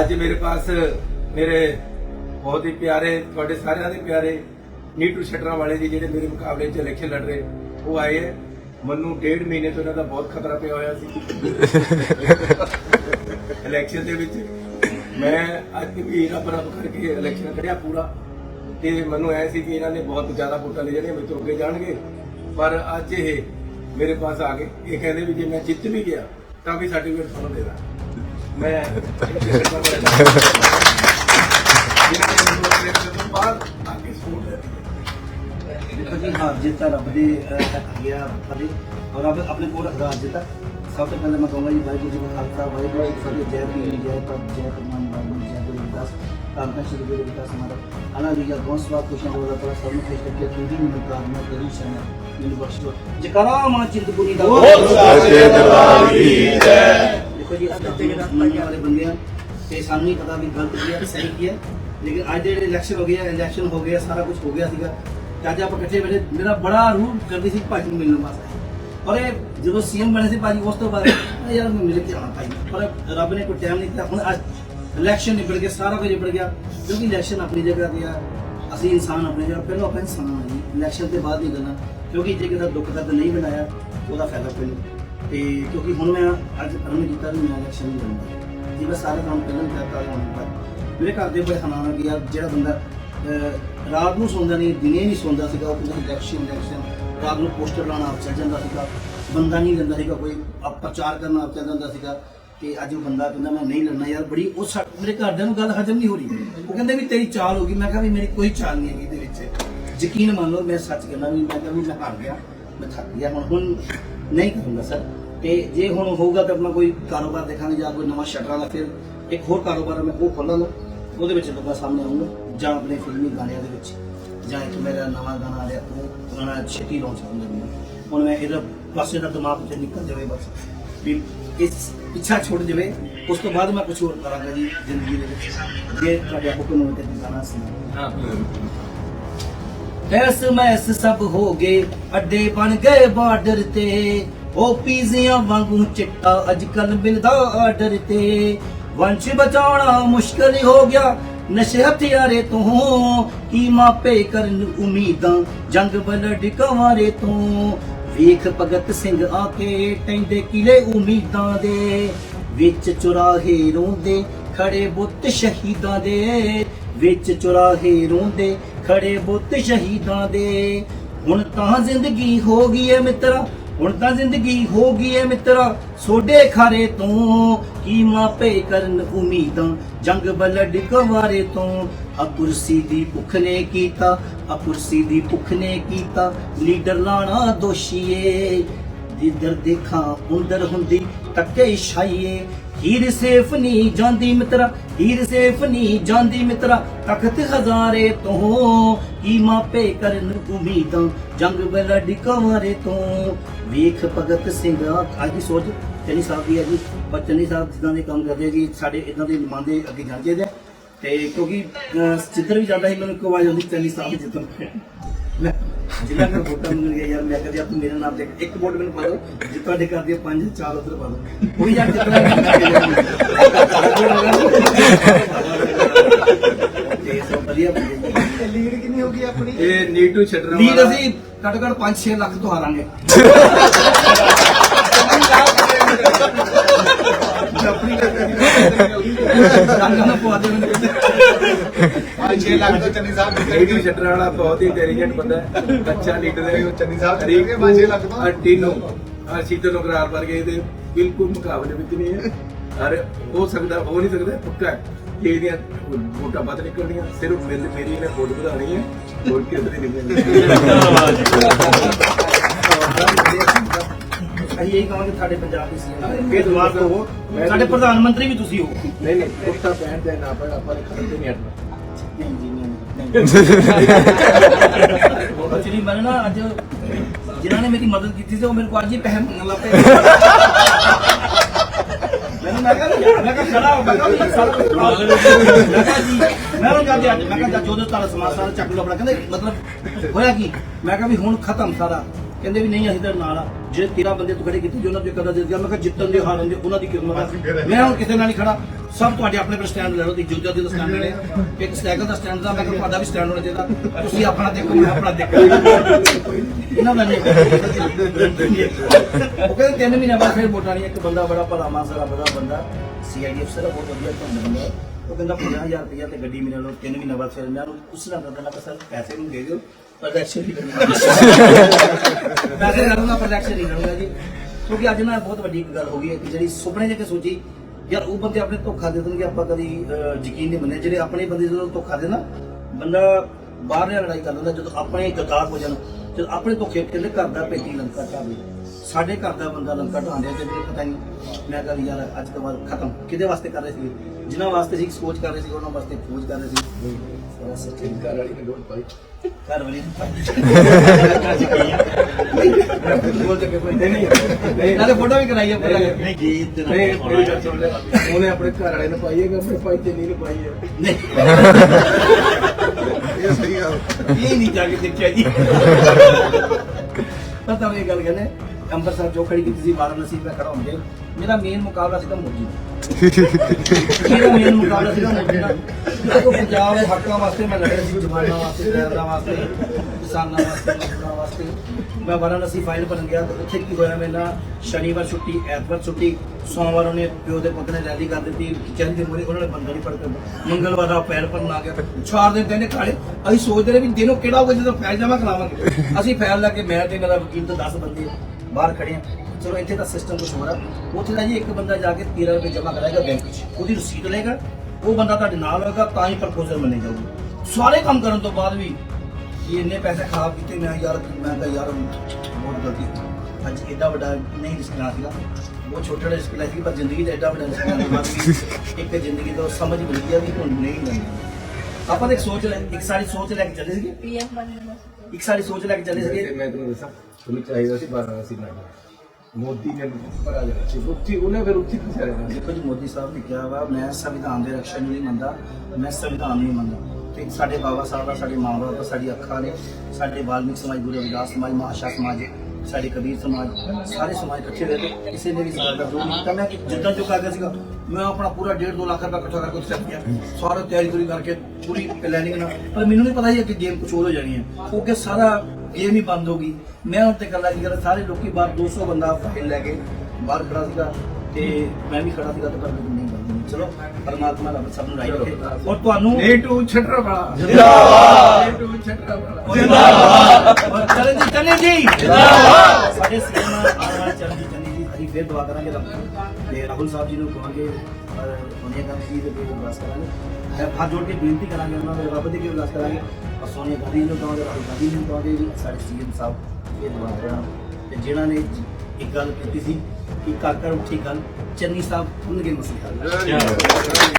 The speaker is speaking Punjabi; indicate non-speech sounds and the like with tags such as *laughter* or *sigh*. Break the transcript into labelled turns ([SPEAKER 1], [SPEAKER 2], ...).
[SPEAKER 1] ਅੱਜ ਮੇਰੇ ਪਾਸ ਮੇਰੇ ਬਹੁਤ ਹੀ ਪਿਆਰੇ ਤੁਹਾਡੇ ਸਾਰਿਆਂ ਦੇ ਪਿਆਰੇ ਨੀਟੂ ਸ਼ਟਰਾਂ ਵਾਲੇ ਜੀ ਜਿਹੜੇ ਮੇਰੇ ਮੁਕਾਬਲੇ 'ਚ ਇਲੈਕਸ਼ਨ ਲੜ ਰਹੇ ਉਹ ਆਏ ਹੈ। ਮੈਨੂੰ ਡੇਢ ਮਹੀਨੇ ਤੋਂ ਇਹਨਾਂ ਦਾ ਬਹੁਤ ਖਤਰਾ ਪਿਆ ਹੋਇਆ ਸੀ। *laughs* ਇਲੈਕਸ਼ਨ ਦੇ ਵਿੱਚ ਮੈਂ ਅੱਜ ਵੀ ਰੱਬ ਰੱਬ ਕਰਕੇ ਇਲੈਕਸ਼ਨ ਕਰਿਆ ਪੂਰਾ। ਤੇ ਮੈਨੂੰ ਐ ਸੀ ਕਿ ਇਹਨਾਂ ਨੇ ਬਹੁਤ ਜ਼ਿਆਦਾ ਵੋਟਾਂ ਲੈ ਜਾਣੀਆਂ ਮੇਰੇ ਤੋਂ ਅੱਗੇ ਜਾਣਗੇ। ਪਰ ਅੱਜ ਇਹ ਮੇਰੇ ਪਾਸ ਆ ਗਏ। ਇਹ ਕਹਿੰਦੇ ਵੀ ਜੇ ਮੈਂ ਜਿੱਤ ਵੀ ਗਿਆ ਤਾਂ ਵੀ ਸਰਟੀਫਿਕੇਟ ਤੁਹਾਨੂੰ ਦੇਣਾ ਮੈਂ
[SPEAKER 2] ਜੀ। ਹਾਰ ਜਿੱਤ ਤਾਂ ਰੱਬ ਦੇ ਅਹ, ਹੱਥ ਔਰ ਰੱਬ ਆਪਣੇ ਕੋਲ ਹਾਰ ਜਿੱਤਾ ਸਭ ਤੋਂ ਪਹਿਲਾਂ ਮੈਂ ਕਹੂੰਗਾ ਜੀ ਵਾਹਿਗੁਰੂ ਜੀ ਕਾ ਖਾਲਸਾ ਵਾਹਿਗੁਰੂ ਜੀ ਕੀ ਫਤਿਹ ਜੈ ਪੀਰ ਜੈ ਤਪ ਜੈ ਪਰਮਾਨ ਬਾਬੂ ਜੈ ਗੁਰੂ ਵਿਕਾਸ ਕਾਮਨਾ ਸ਼੍ਰੀ ਗੁਰੂ ਵਿਕਾਸ ਮਾਰਾ ਅਲਾ ਜੀ ਦਾ ਬਹੁਤ ਸਵਾਗਤ ਖੁਸ਼ੀਆਂ ਹੋਦਾ ਪਰ ਸਭ ਨੂੰ ਖੁਸ਼ ਕਰਕੇ ਪੂਰੀ ਨੂੰ ਕਾਮਨਾ ਕਰੀ ਸ਼ਰਮ ਮੈਨੂੰ ਬਖਸ਼ੋ ਜਕਰਾ ਮਾ ਚਿੰਤਪੁਰੀ ਦਾ
[SPEAKER 3] ਸੱਚੇ ਦਰਬਾਰ ਕੀ ਜੈ
[SPEAKER 2] ਦੇਖੋ ਜੀ ਅੱਜ ਦੇ ਮੰਨਣ ਵਾਲੇ ਬੰਦੇ ਆ ਤੇ ਸਾਨੂੰ ਨਹੀਂ ਪਤਾ ਵੀ ਗਲਤ ਕੀ ਹੈ ਸਹੀ ਕੀ ਹੈ ਲੇਕਿਨ ਅੱਜ ਦੇ ਜਿਹੜੇ ਇਲੈਕਸ਼ਨ ਹੋ ਗਏ ਆ ਇਲੈਕਸ਼ਨ ਹੋ ਗਏ ਆ, ਸਾਰਾ ਕੁਝ ਹੋ ਗਿਆ ਸੀਗਾ। ਤੇ ਅੱਜ ਆਪਾਂ ਇਕੱਠੇ ਬੈਠੇ ਮੇਰਾ ਬੜਾ ਰੂਹ ਕਰਦੀ ਸੀ ਭਾਜੀ ਨੂੰ ਮਿਲਣ ਵਾਸਤੇ। ਪਰ ਇਹ ਜਦੋਂ ਸੀਐਮ ਬਣੇ ਸੀ ਭਾਜੀ ਉਸ ਤੋਂ ਬਾਅਦ ਯਾਰ ਮੈਂ ਮਿਲ ਕੇ ਆਉਣਾ ਭਾਈ। ਪਰ ਰੱਬ ਨੇ ਕੋਈ ਟਾਈਮ ਨਹੀਂ ਦਿੱਤਾ। ਹੁਣ ਅੱਜ ਇਲੈਕਸ਼ਨ ਨਿਬੜ ਗਿਆ ਸਾਰਾ ਕੁਝ ਨਿਬੜ ਗਿਆ। ਕਿਉਂਕਿ ਇਲੈਕਸ਼ਨ ਆਪਣੀ ਜਗ੍ਹਾ ਤੇ ਆ। ਅਸੀਂ ਇਨਸਾਨ ਆਪਣੀ ਜਗ੍ਹਾ ਪਹਿਲਾਂ ਆਪਾਂ ਇਨਸਾਨ ਆ ਜੀ। ਇਲੈਕਸ਼ਨ ਦੇ ਬਾਅਦ ਨਹੀਂ ਗੱਲਾਂ। ਕਿਉਂਕਿ ਜੇ ਕਿਸੇ ਦਾ ਦੁੱਖ ਦਰਦ ਨਹੀਂ ਬਣਾਇਆ ਉਹਦਾ ਫਾਇਦਾ ਕੋਈ ਨਹੀਂ। ਤੇ ਕਿਉਂਕਿ ਹੁਣ ਮੈਂ ਅੱਜ ਅਰਮ ਕੀਤਾ ਵੀ ਮੈਂ ਇਲੈਕਸ਼ਨ ਨਹੀਂ ਲੜਦਾ ਜੇ ਮੈਂ ਸਾਰਾ ਕੰਮ ਪਹਿਲਾਂ ਕਰਤਾ ਹੁਣ ਪਰ ਮੇਰੇ ਘਰ ਦੇ ਬੜੇ ਹਨਾਨਾ ਕਿ ਯਾਰ ਜਿਹੜਾ ਬੰਦਾ ਰਾਤ ਨੂੰ ਸੌਂਦਾ ਨਹੀਂ, ਦਿਨੇ ਨਹੀਂ ਸੌਂਦਾ ਸੀਗਾ, ਉਹ ਕਹਿੰਦਾ ਇਲੈਕਸ਼ਨ ਇਲੈਕਸ਼ਨ ਰਾਤ ਨੂੰ ਪੋਸਟਰ ਲਾਉਣਾ ਆਪ ਚੱਲ ਜਾਂਦਾ ਸੀਗਾ। ਬੰਦਾ ਨਹੀਂ ਲੈਂਦਾ ਸੀਗਾ, ਕੋਈ ਆਪ ਪ੍ਰਚਾਰ ਕਰਨਾ ਆਪ ਚੱਲ ਜਾਂਦਾ ਸੀਗਾ ਕਿ ਅੱਜ ਉਹ ਬੰਦਾ ਕਹਿੰਦਾ ਮੈਂ ਨਹੀਂ ਲੜਨਾ ਯਾਰ, ਬੜੀ ਉਹ ਸਾ- ਮੇਰੇ ਘਰਦਿਆਂ ਨੂੰ ਗੱਲ ਹਜਮ ਨਹੀਂ ਹੋ ਰਹੀ। ਉਹ ਕਹਿੰਦੇ ਵੀ ਤੇਰੀ ਚਾਲ ਹੋ ਗਈ। ਮੈਂ ਕਿਹਾ ਵੀ ਮੇਰੀ ਕੋਈ ਚਾਲ ਨਹੀਂ ਹੈਗੀ ਇਹਦੇ ਵਿੱਚ। ਯਕੀਨ ਮੰਨ ਲਓ, ਮੈਂ ਸੱਚ ਕਹਿੰਦਾ ਵੀ ਮੈਂ ਕਿਹਾ ਵੀ ਮੈਂ ਹਾਰ ਗਿਆ, ਮੈਂ ਥੱਕ ਗਿਆ। ਹੁਣ ਹੁਣ ਨਹੀਂ ਕਰੂੰਗਾ ਸਰ। ਤੇ ਜੇ ਹੁਣ ਹੋਊਗਾ ਤਾਂ ਆਪਣਾ ਕੋਈ ਕਾਰੋਬਾਰ ਦੇਖਾਂਗੇ ਜਾਂ ਕੋਈ ਨਵਾਂ ਸ਼ਟਰਾਂ ਦਾ ਫਿਰ ਇੱਕ ਹੋਰ ਕਾਰੋਬਾਰ ਮੈਂ ਉਹ ਖੋਲਾਂਗਾ ਉਹਦੇ ਵਿੱਚ ਲੋਕਾਂ ਸਾਹਮਣੇ ਆਉਂਗਾ ਜਾਂ ਆਪਣੇ ਫਿਲਮੀ ਗਾਣਿਆਂ ਦੇ ਵਿੱਚ ਜਾਂ ਇੱਕ ਮੇਰਾ ਨਵਾਂ ਗਾਣਾ ਆ ਰਿਹਾ ਉਹ ਗਾਣਾ ਛੇਤੀ ਲਾਂਚ ਕਰੂੰਗਾ ਮੈਂ ਹੁਣ ਮੈਂ ਇਹਦਾ ਪਾਸੇ ਦਾ ਦਿਮਾਗ ਚ ਨਿਕਲ ਜਾਵੇ ਬਸ। ਵੀ ਇਸ ਇੱਛਾ ਛੁੱਟ ਜਾਵੇ ਉਸ ਤੋਂ ਬਾਅਦ ਮੈਂ ਕੁਝ ਹੋਰ ਕਰਾਂਗਾ ਜੀ ਜ਼ਿੰਦਗੀ ਦੇ ਵਿੱਚ। ਜੇ ਤੁਹਾਡੇ ਹੁਕਮ ਹੋਵੇ ਤੇ ਗਾਣਾ ਸੁਣਾ।
[SPEAKER 1] ਹਾਂ।
[SPEAKER 2] ਐਸ ਮੈਸ ਸਭ ਹੋ ਗਏ ਅੱਡੇ ਬਣ ਗਏ ਬਾਰਡਰ ਤੇ। ਉਹ ਪੀਜ਼ਿਆਂ ਵਾਂਗੂ ਚਿੱਟਾ ਅੱਜ ਕੱਲ ਮਿਲਦਾ ਆਰਡਰ ਤੇ। ਵੰਸ਼ ਬਚਾਉਣਾ ਮੁਸ਼ਕਲ ਹੋ ਗਿਆ, ਨਸ਼ੇ ਹਥਿਆਰੇ ਤੋਂ ਕੀ ਮਾਪੇ ਕਰਨ ਉਮੀਦਾਂ? ਜੰਗ ਬਲਡ ਕਵਾਰੇ ਤੋਂ। ਵੇਖ ਭਗਤ ਸਿੰਘ ਆ ਕੇ ਟੈਂਦੇ ਕਿਲੇ ਉਮੀਦਾਂ ਦੇ। ਵਿੱਚ ਚੁਰਾਹੇ ਰੋਂਦੇ, ਖੜੇ ਬੁੱਤ ਸ਼ਹੀਦਾਂ ਦੇ। ਵਿੱਚ ਚੁਰਾਹੇ ਰੋਂਦੇ, ਖੜੇ ਬੁੱਤ ਸ਼ਹੀਦਾਂ ਦੇ। ਹੁਣ ਤਾਂ ਜ਼ਿੰਦਗੀ ਹੋ ਗਈ ਏ ਮਿੱਤਰਾ ਹੁਣ ਤਾਂ ਜ਼ਿੰਦਗੀ ਹੋ ਗਈ ਏ ਮਿੱਤਰਾ, ਸੋਡੇ ਖਾਰੇ ਤੋਂ ਕੀ ਮਾਪੇ ਕਰਨ ਉਮੀਦਾਂ? ਜੰਗ ਬਲਡ ਕਵਾਰੇ ਤੋਂ ਆ ਕੁਰਸੀ ਦੀ ਭੁੱਖ ਨੇ ਕੀਤਾ ਆ ਕੁਰਸੀ ਦੀ ਭੁੱਖ ਨੇ ਕੀਤਾ। ਲੀਡਰ ਲਾਣਾ ਦੋਸ਼ੀਏ ਜਿੱਦਰ ਦੇਖਾਂ ਉੰਦਰ ਹੁੰਦੀ ਟੱਕੇ ਛਾਈਏ। ਹੀਰ ਸੇਫ ਨਹੀਂ ਜਾਂਦੀ ਮਿੱਤਰਾ ਹੀਰ ਸੇਫ ਨਹੀਂ ਜਾਂਦੀ ਮਿੱਤਰਾ। ਤਖਤ ਹਜ਼ਾਰੇ ਤੋਂ ਕੀ ਮਾਪੇ ਕਰਨ ਉਮੀਦਾਂ? ਜੰਗ ਬਲਡ ਕਵਾਰੇ ਤੋਂ। ਵੇਖ ਭਗਤ ਸਿੰਘ ਅੱਜ ਸੋਚ ਚੰਨੀ ਸਾਹਿਬ ਦੀ ਹੈ ਜੀ। ਪਰ ਚੰਨੀ ਸਾਹਿਬ ਜਿੱਦਾਂ ਦੇ ਕੰਮ ਕਰਦੇ ਜੀ ਸਾਡੇ ਇਦਾਂ ਦੇ ਨੁਮਾਇੰਦੇ ਅੱਗੇ ਜਾਂਦੇ ਨੇ ਤੇ ਕਿਉਂਕਿ ਅਹ, ਜਿੱਧਰ ਵੀ ਜਾਂਦਾ ਸੀ ਮੈਨੂੰ ਇੱਕ ਆਵਾਜ਼ ਆਉਂਦੀ ਚੰਨੀ ਸਾਹਿਬ ਜਿੱਦਣ ਮੈਂ ਜਿੰਨਾ ਕਰ ਵੋਟਾਂ ਮੰਗਣ ਗਿਆ ਯਾਰ ਮੈਂ ਕਹਦੇ ਤੂੰ ਮੇਰੇ ਨਾਮ ਤੇ ਇੱਕ ਵੋਟ ਮੈਨੂੰ ਪਾ ਦਿਓ ਜੇ ਤੁਹਾਡੇ ਘਰ ਦੀਆਂ ਪੰਜ ਚਾਰ ਉਧਰ ਪਾ ਦਿਓ। ਉਹ ਵੀ ਯਾਰ ਜਿੱਤਣਾ ਤੇ ਸਭ ਵਧੀਆ ਬੰਦੇ
[SPEAKER 4] ਲੀਡ ਕਿੰਨੀ ਹੋ ਗਈ ਆਪਣੀ?
[SPEAKER 1] ਇਹ ਨੀਟੂ ਸ਼ਟਰਾਂ
[SPEAKER 2] ਲੀਡ
[SPEAKER 1] ਵਾਲਾ।
[SPEAKER 2] ਅਸੀਂ ਘੱਟੋ ਘੱਟ 5-6 ਲੱਖ ਤੋਂ ਹਾਰਾਂਗੇ। *laughs*
[SPEAKER 4] ਆਪਣੀ
[SPEAKER 2] ਰੰਗਾਂ ਨੂੰ ਪਵਾ ਦੇ ਮੈਨੂੰ ਕਿਤੇ
[SPEAKER 4] 5-6 ਚੰਨੀ ਸਾਹਿਬ
[SPEAKER 1] ਨੀਟੂ
[SPEAKER 4] ਨਿਕਲ ਗਏ
[SPEAKER 1] ਵਾਲਾ ਬਹੁਤ ਹੀ ਇੰਟੈਲੀਜੈਂਟ ਬੰਦਾ ਹੈ ਅੱਛਾ ਲੀਡਰ ਹੈ
[SPEAKER 4] ਚੰਨੀ ਸਾਹਿਬ ਨਿਕਲ ਗਏ 5-6 ਲੱਖ
[SPEAKER 1] ਨੂੰ। ਅਸੀਤ ਨੂੰ ਕਰਾਰ ਪਰ ਗਏ ਬਿਲਕੁਲ ਮੁਕਾਬਲੇ ਵਿੱਚ ਨਹੀਂ ਹੈ ਅਰੇ ਹੋ ਸਕਦਾ ਹੋ ਨਹੀਂ ਸਕਦਾ ਪੱਕਾ ਹੈ ਕਿ ਇਹਦੀਆਂ ਵੋਟਾਂ ਵੱਧ ਨਿਕਲਣੀਆਂ ਸਿਰਫ ਮੇਰੀ ਨੇ ਵੋਟ ਵਧਾਣੀ ਹੈ। ਹੋਰ ਕਿਸੇ ਨਹੀਂ
[SPEAKER 2] ਅਸੀਂ ਇਹ ਕਹਾਂਗੇ ਸਾਡੇ ਪੰਜਾਬ ਦੇ ਸੀਐਮ ਦੁਆਰ ਤੋਂ ਹੋ ਸਾਡੇ ਪ੍ਰਧਾਨ ਮੰਤਰੀ ਵੀ ਤੁਸੀਂ ਹੋ।
[SPEAKER 1] ਨਹੀਂ ਨਹੀਂ ਕੁੱਤਾ ਪੈਣ ਦੇ ਨਾ ਪਰ ਆਪਾਂ ਖੜਦੇ ਨਹੀਂ ਹਟਣਾ।
[SPEAKER 2] ਐਕਚੁਅਲੀ ਮੈਂ ਨਾ ਅੱਜ ਜਿਨ੍ਹਾਂ ਨੇ ਮੇਰੀ ਮਦਦ ਕੀਤੀ ਸੀ ਉਹ ਮੇਰੇ ਕੋਲ ਅੱਜ ਹੀ ਪੈਸੇ ਮੰਗਣ ਲੱਗ ਪਏ ਮੈਨੂੰ ਮੈਂ ਕਿਹਾ ਮੈਂ ਕਿਹਾ ਖੜਾ ਹੋ ਮੈਂ ਕਿਹਾ ਸਾਰਾ। ਮੈਂ ਕਿਹਾ ਜੀ ਮੈਂ ਉਹ ਜਾਂਦੇ ਅੱਜ ਮੈਂ ਕਿਹਾ ਜਦ ਤੁਹਾਡਾ ਸਾਰਾ ਚੱਕ ਲਓ ਆਪਣਾ। ਕਹਿੰਦੇ ਮਤਲਬ ਹੋਇਆ ਕੀ? ਮੈਂ ਕਿਹਾ ਵੀ ਹੁਣ ਖਤਮ ਸਾਰਾ। ਕਹਿੰਦੇ ਵੀ ਨਹੀਂ ਅਸੀਂ ਤਾਂ ਨਾਲ ਆ। ਜਿਹੜੇ 13 ਬੰਦੇ ਤੂੰ ਖੜੇ ਕੀਤੇ ਜੀ ਉਹਨਾਂ ਦੇ ਕਦਾ ਗਿਆ ਮੈਂ ਕਿਹਾ ਜਿੱਤਣ ਦੇ ਹਾਰਨ ਦੇ ਉਹਨਾਂ ਦੀ ਆ ਮੈਂ ਹੁਣ ਕਿਸੇ ਨਾਲ ਨਹੀਂ ਖੜਾ। ਸਭ ਤੁਹਾਡੇ ਆਪਣੇ ਪਰ ਸਟੈਂਡ ਲੈ ਲਓ ਤੁਸੀਂ ਜੁੱਤੇ ਦੇ ਸਟੈਂਡ ਲੈਣੇ ਇੱਕ ਸਾਈਕਲ ਦਾ ਸਟੈਂਡ ਦਾ ਮੈਂ ਕਿਹਾ ਤੁਹਾਡਾ ਵੀ ਸਟੈਂਡ ਹੋਣਾ ਚਾਹੀਦਾ। ਤੁਸੀਂ ਆਪਣਾ ਦੇਖੋ ਮੈਂ ਆਪਣਾ ਦੇਖਾਂ। ਇਹਨਾਂ ਦਾ ਨਹੀਂ ਉਹ ਕਹਿੰਦੇ ਤਿੰਨ ਮਹੀਨੇ ਬਾਅਦ ਫਿਰ ਵੋਟਾਂ ਨਹੀਂ ਇੱਕ ਬੰਦਾ ਬੜਾ ਭਲਾ ਮਾਸਰਾ ਬੜਾ ਬੰਦਾ। ਸੀਆਈਡੀ ਅਫਸਰ ਬਹੁਤ ਵਧੀਆ ਕੰਮ ਬੰਦਾ ਉਹ ਕਹਿੰਦਾ 50000 ਰੁਪਇਆ ਤੇ ਗੱਡੀ ਮੇਰੇ ਨਾਲ ਤਿੰਨ ਮਹੀਨੇ ਬਾਅਦ ਫਿਰ ਮੈਂ ਉਸ ਨਾਲ ਕਰਦਾ ਮੈਂ ਕਿਹਾ ਸਰ ਪੈਸੇ ਨੂੰ ਦੇ ਦਿਓ। ਪਰ ਐਕਸ਼ਨ *laughs* ਨਹੀਂ ਕਰਨਾ ਪੈਸੇ ਲੜੂੰਗਾ ਪਰ ਐਕਸ਼ਨ ਨਹੀਂ ਲੜੂੰਗਾ ਜੀ ਕਿਉਂਕਿ ਅੱਜ ਨਾ ਬਹੁਤ ਵੱਡੀ ਇੱਕ ਗੱਲ ਹੋ ਗਈ ਹੈ ਕਿ ਜਿਹੜੀ ਸੁਪਨੇ ਜੇ ਕੇ ਸੋਚੀ ਯਾਰ ਉਹ ਬੰਦੇ ਆਪਣੇ ਧੋਖਾ ਦੇ ਦੇਣਗੇ ਆਪਾਂ ਕਦੀ ਯਕੀਨ ਨਹੀਂ ਮੰਨਿਆ। ਜਿਹੜੇ ਆਪਣੇ ਬੰਦੇ ਜਦੋਂ ਧੋਖਾ ਦੇ ਨਾ ਬੰਦਾ ਬਾਹਰ ਨਾਲ ਲੜਾਈ ਕਰ ਲੈਂਦਾ ਜਦੋਂ ਆਪਣੇ ਗਦਾਰ ਹੋ ਜਾਣ ਜਦੋਂ ਆਪਣੇ ਧੋਖੇ ਕਹਿੰਦੇ ਘਰ ਦਾ ਪੇਟੀ ਲੰਕਾ ਢਾਵੇ ਸਾਡੇ ਘਰ ਦਾ ਬੰਦਾ ਲੰਕਾ ਢਾਉਂਦੇ ਤੇ ਮੈਨੂੰ ਪਤਾ ਨਹੀਂ ਮੈਂ ਕਹਾਂ ਯਾਰ ਅੱਜ ਤੋਂ ਬਾਅਦ ਖਤਮ। ਕਿਹਦੇ ਵਾਸਤੇ ਕਰ ਰਹੇ ਸੀ ਜਿਨ੍ਹਾਂ ਵਾਸਤੇ ਸੀ ਸੋਚ ਕਰ ਰਹੇ ਸੀ ਉਹਨਾਂ ਵਾਸਤੇ ਖੋਜ ਕਰ ਰਹੇ ਸੀ। ਸਾਰਾ ਸੱਚੇ
[SPEAKER 1] ਘਰ ਵਾਲੀ ਨੇ ਪਾਈ।
[SPEAKER 2] ਘਰ ਵਾਲੀ ਬੋਲ ਕੇ ਕੋਈ
[SPEAKER 1] ਨਹੀਂ। ਨਹੀਂ
[SPEAKER 2] ਨਾਲੇ ਫੋਟੋ ਵੀ ਕਰਾਈ ਹੈ ਪੂਰਾ
[SPEAKER 1] ਨਹੀਂ,
[SPEAKER 2] ਗੀਤ
[SPEAKER 1] ਨਹੀਂ ਉਹਨੇ ਆਪਣੇ ਘਰ ਵਾਲੇ ਨੂੰ ਪਾਈ ਹੈ ਕਿ ਆਪਣੇ ਭਾਈ ਤੇ ਨਹੀਂ ਪਾਈ ਹੈ?
[SPEAKER 2] ਨਹੀਂ।
[SPEAKER 4] ਇਹ ਸਹੀ ਗੱਲ।
[SPEAKER 2] ਇਹ ਨਹੀਂ ਜਾ ਕੇ ਦੇਖਿਆ ਜੀ। ਮੈਂ ਤਾਂ ਇਹ ਗੱਲ ਕਹਿੰਦੇ ਅੰਮ੍ਰਿਤਸਰ ਜੋ ਖੜੀ ਕੀਤੀ ਸੀ, ਵਾਰਾਣਸੀ ਮੈਂ ਖੜਾ ਹੁੰਦੇ। ਮੇਰਾ ਮੇਨ ਮੁਕਾਬਲਾ ਸੀਗਾ ਮੋਦੀ ਮੇਰਾ ਮੇਨ ਮੁਕਾਬਲਾ ਸੀਗਾ ਮੋਦੀ ਦਾ। ਦੇਖੋ, ਪੰਜਾਬ ਦੇ ਹੱਕਾਂ ਵਾਸਤੇ ਮੈਂ ਲੜਿਆ ਸੀ, ਜਵਾਨਾਂ ਵਾਸਤੇ ਡਰਾਈਵਰਾਂ ਵਾਸਤੇ, ਕਿਸਾਨਾਂ ਵਾਸਤੇ, ਮਜ਼ਦੂਰਾਂ ਵਾਸਤੇ। ਮੈਂ ਵਾਰਾਣਸੀ ਫਾਈਲ ਬਣ ਗਿਆ, ਤੇ ਉੱਥੇ ਕੀ ਹੋਇਆ ਮੇਰੇ? ਸ਼ਨੀਵਾਰ ਛੁੱਟੀ, ਐਤਵਾਰ ਛੁੱਟੀ। ਸੋਮਵਾਰ ਉਹਨੇ ਪਿਓ ਦੇ ਪੁੱਤ ਨੇ ਰੈਲੀ ਕਰ ਦਿੱਤੀ। ਚੰਦ ਦੇ ਮੂਹਰੇ ਉਹਨਾਂ ਨੇ ਬੰਦਾ ਨਹੀਂ ਪੜ ਕੇ ਮੰਗਲਵਾਰ ਦਾ ਪੈਰ ਭਰਨ ਆ ਗਿਆ। ਚਾਰ ਦਿਨ ਕਹਿੰਦੇ ਕਾਲੇ ਅਸੀਂ ਸੋਚਦੇ ਰਹੇ ਵੀ ਦਿਨੋਂ ਕਿਹੜਾ ਹੋਊਗਾ ਜਦੋਂ ਫੈਲ ਜਮਾ ਕਰਾਵਾਂਗੇ ਅਸੀਂ ਫੈਲ ਲਾ ਕੇ, ਮੈਂ ਤੇ ਮੇਰਾ ਵਕੀਲ ਤੋਂ 10 ਬੰਦੇ ਬਾਹਰ ਖੜੇ ਆ। ਚਲੋ ਇੱਥੇ ਦਾ ਸਿਸਟਮ ਕੁਝ ਹੋਰ ਆ। ਉੱਥੇ ਦਾ ਜੀ ਇੱਕ ਬੰਦਾ ਜਾ ਕੇ 13 ਰੁਪਏ ਜਮਾ ਕਰਾਏਗਾ ਬੈਂਕ 'ਚ। ਉਹਦੀ ਰਸੀਦ ਲਏਗਾ। ਉਹ ਬੰਦਾ ਤੁਹਾਡੇ ਨਾਲ ਹੋਏਗਾ, ਤਾਂ ਹੀ ਪ੍ਰਪੋਜ਼ਲ ਮੰਨੇ ਜਾਊਗਾ। ਸਾਰੇ ਕੰਮ ਕਰਨ ਤੋਂ ਬਾਅਦ ਵੀ ਇਹ ਇੰਨੇ ਪੈਸੇ ਖਰਾਬ ਕੀਤੇ, ਮੈਂ ਯਾਰ, ਮੈਂ ਤਾਂ ਯਾਰ, ਬਹੁਤ ਗਲਤੀ ਅੱਜ ਐਡਾ ਵੱਡਾ ਨਹੀਂ ਰਿਸਕ ਲੈਣਾ ਸੀਗਾ। ਬਹੁਤ ਛੋਟਾ ਜਿਹਾ ਰਿਸਕ ਲਿਆ ਸੀ, ਪਰ ਜ਼ਿੰਦਗੀ ਦਾ ਐਡਾ ਵੱਡਾ ਰਿਸਕ ਲੈਣ ਬਾਅਦ ਵੀ ਇੱਕ ਜ਼ਿੰਦਗੀ ਤੋਂ ਸਮਝ ਮਿਲੀ ਆ ਵੀ ਹੁਣ ਨਹੀਂ ਲੈਣੀ। ਆਪਾਂ ਤਾਂ ਇੱਕ ਸੋਚ ਲੈ, ਇੱਕ ਸਾਰੀ ਸੋਚ ਲੈ ਕੇ ਚੱਲੇ ਸੀਗੇ।
[SPEAKER 5] ਪੀਐਮ ਬਣਨਾ
[SPEAKER 2] ਇੱਕ ਸਾਰੀ ਸੋਚ ਲੈ ਕੇ ਚੱਲੇ ਸੀਗੇ।
[SPEAKER 1] ਮੈਂ ਤੁਹਾਨੂੰ ਦੱਸਾਂ ਤੁਹਾਨੂੰ ਚਾਹੀਦਾ ਸੀ ਵਾਰਾਣਸੀ ਨਾਲ ਮੋਦੀ ਨੇ ਪਰ ਆ ਜਾਣਾ ਸੀ ਉੱਥੇ ਉਹਨੇ ਫਿਰ ਉੱਥੇ ਫਸਿਆ ਰਹਿਣਾ
[SPEAKER 2] ਦੇਖੋ ਜੀ ਮੋਦੀ ਸਾਹਿਬ ਨੇ ਕਿਹਾ ਵਾ ਮੈਂ ਸੰਵਿਧਾਨ ਦੇ ਨੂੰ ਨਹੀਂ ਮੰਨਦਾ ਮੈਂ ਸੰਵਿਧਾਨ ਨੂੰ ਨਹੀਂ ਮੰਨਦਾ। ਤੇ ਸਾਡੇ ਬਾਬਾ ਸਾਹਿਬ ਆ ਸਾਡੇ ਮਾਂ ਬਾਪ ਆ ਸਾਡੀ ਅੱਖਾਂ ਨੇ ਸਾਡੇ ਵਾਲਮੀਕ ਸਮਾਜ ਗੁਰੂ ਰਵਿਦਾਸ ਸਮਾਜ ਮਹਾਸ਼ਾ ਸਮਾਜ ਸਾਡੇ ਕਬੀਰ ਸਮਾਜ, ਸਾਰੇ ਸਮਾਜ ਇਕੱਠੇ ਹੋਏ ਤੇ ਕਿਸੇ ਨੇ ਵੀ ਸਾਡਾ ਦਾ ਜੋ ਨਹੀਂ ਕਰਨਾ ਕਿ ਜਿੱਦਾਂ ਜੋ ਕਰ ਗਿਆ ਸੀਗਾ, ਮੈਂ ਆਪਣਾ ਪੂਰਾ 1.5 2 ਲੱਖ ਰੁਪਏ ਇਕੱਠਾ ਕਰਕੇ ਉੱਥੇ ਚੱਲ ਗਿਆ ਸਾਰਾ ਤਿਆਰੀ ਤੁਰੀ ਕਰਕੇ ਪੂਰੀ ਪਲੈਨਿੰਗ ਨਾਲ। ਪਰ ਮੈਨੂੰ ਨਹੀਂ ਪਤਾ ਸੀ ਕਿ ਗੇਮ ਕੁਝ ਹੋਰ ਹੋ ਜਾਣੀ ਹੈ। ਕਿਉਂਕਿ ਸਾਰਾ ਗੇਮ ਹੀ ਬੰਦ ਹੋ ਗਈ। ਮੈਂ ਹੁਣ ਤੇ ਕੱਲਾ ਕੀ ਕਰਾਂ ਸਾਰੇ ਲੋਕੀ ਬਾਹਰ 200 ਬੰਦਾ ਫਾਈਲ ਲੈ ਕੇ ਬਾਹਰ ਖੜਾ ਸੀਗਾ ਤੇ ਮੈਂ ਵੀ ਖੜਾ ਸੀਗਾ ਤੇ। ਪਰ ਮੈਨੂੰ ਚਲੋ ਪਰਮਾਤਮਾ ਰੱਬ ਸਭ ਨੂੰ ਰਾਈ ਰੱਖੇ। ਔਰ ਤੁਹਾਨੂੰ
[SPEAKER 1] ਨਹੀਂ ਟੂ ਛੱਡਰ ਵਾਲਾ ਜਿੰਦਾਬਾਦ। ਨਹੀਂ ਟੂ ਛੱਡਰ ਵਾਲਾ
[SPEAKER 2] ਔਰ ਚਰਨ ਜੀ ਚੰਨੀ ਜੀ ਜਿੰਦਾਬਾਦ। ਸਾਡੇ ਸੀਐਮ ਆਣਾ ਚਰਨ ਜੀ ਚੰਨੀ ਜੀ। ਅਸੀਂ ਫੇਰ ਦੁਆ ਕਰਾਂਗੇ ਰੱਬ ਨੂੰ। ਤੇ ਰਾਹੁਲ ਸਾਹਿਬ ਜੀ ਨੂੰ ਕਹਾਂਗੇ ਸੋਨੀਆ ਗਾਂਧੀ ਦੇ ਵੀ ਅਰਦਾਸ ਕਰਾਂਗੇ। ਤੇ ਹੱਥ ਜੋੜ ਕੇ ਬੇਨਤੀ ਕਰਾਂਗੇ ਉਹਨਾਂ ਦੇ ਰੱਬ ਦੇ ਵੀ ਅਰਦਾਸ ਕਰਾਂਗੇ। ਔਰ ਸੋਨੀਆ ਗਾਂਧੀ ਨੂੰ ਕਹਾਂਗੇ ਰਾਹੁਲ ਗਾਂਧੀ ਜੀ ਨੂੰ ਕਹਾਂਗੇ ਵੀ ਸਾਡੇ ਸੀਐਮ ਸਾਹਿਬ ਇਹ ਦੁਆ ਕਰਨ ਤੇ ਜਿਨ੍ਹਾਂ ਨੇ ਇੱਕ ਗੱਲ ਕੀਤੀ ਸੀ ਕਿ ਕਾਕਾ ਉੱਠੀ ਗੱਲ ਚੰਨੀ ਸਾਹਿਬ ਖੁੱਲ ਗਏ ਮਸਲਾ